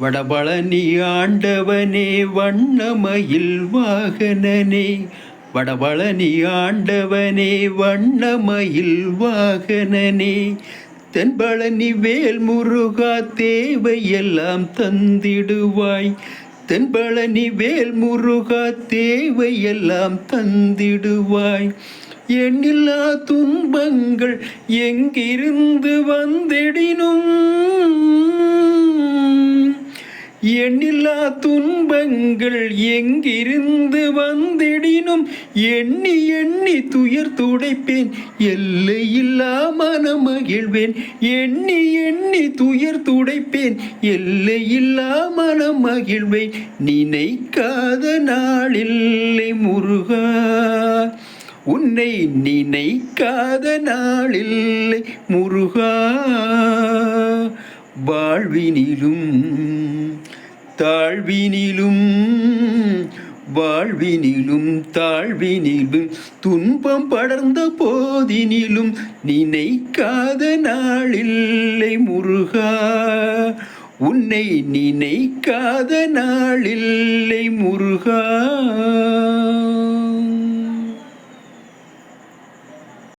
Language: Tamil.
வடபழனி ஆண்டவனே வண்ணமயில் வாகனனே. வடபழனி ஆண்டவனே வண்ணமயில் வாகனனே. தென்பழனி வேல் முருகா தேவையெல்லாம் தந்திடுவாய். தென்பழனி வேல் முருகா தேவையெல்லாம் தந்திடுவாய். எண்ணில்லா துன்பங்கள் எங்கிருந்து வந்திடினும்? எண்ணில்லா துன்பங்கள் எங்கிருந்து வந்திடினும் எண்ணி எண்ணி துயர் துடைப்பேன். எல்லையில்லா மனம் மகிழ்வேன் எண்ணி எண்ணி துயர் துடைப்பேன். எல்லையில்லா மனம் மகிழ்வேன் நினைக்காத நாளில்லை முருகா. உன்னை நினைக்காத நாளில்லை முருகா. வாழ்வினிலும் தாழ்வினிலும் வாழ்வினிலும் தாழ்வினிலும் துன்பம் படர்ந்த போதினிலும் நினைக்காத நாளில்லை முருகா. உன்னை நினைக்காத நாளில்லை முருகா.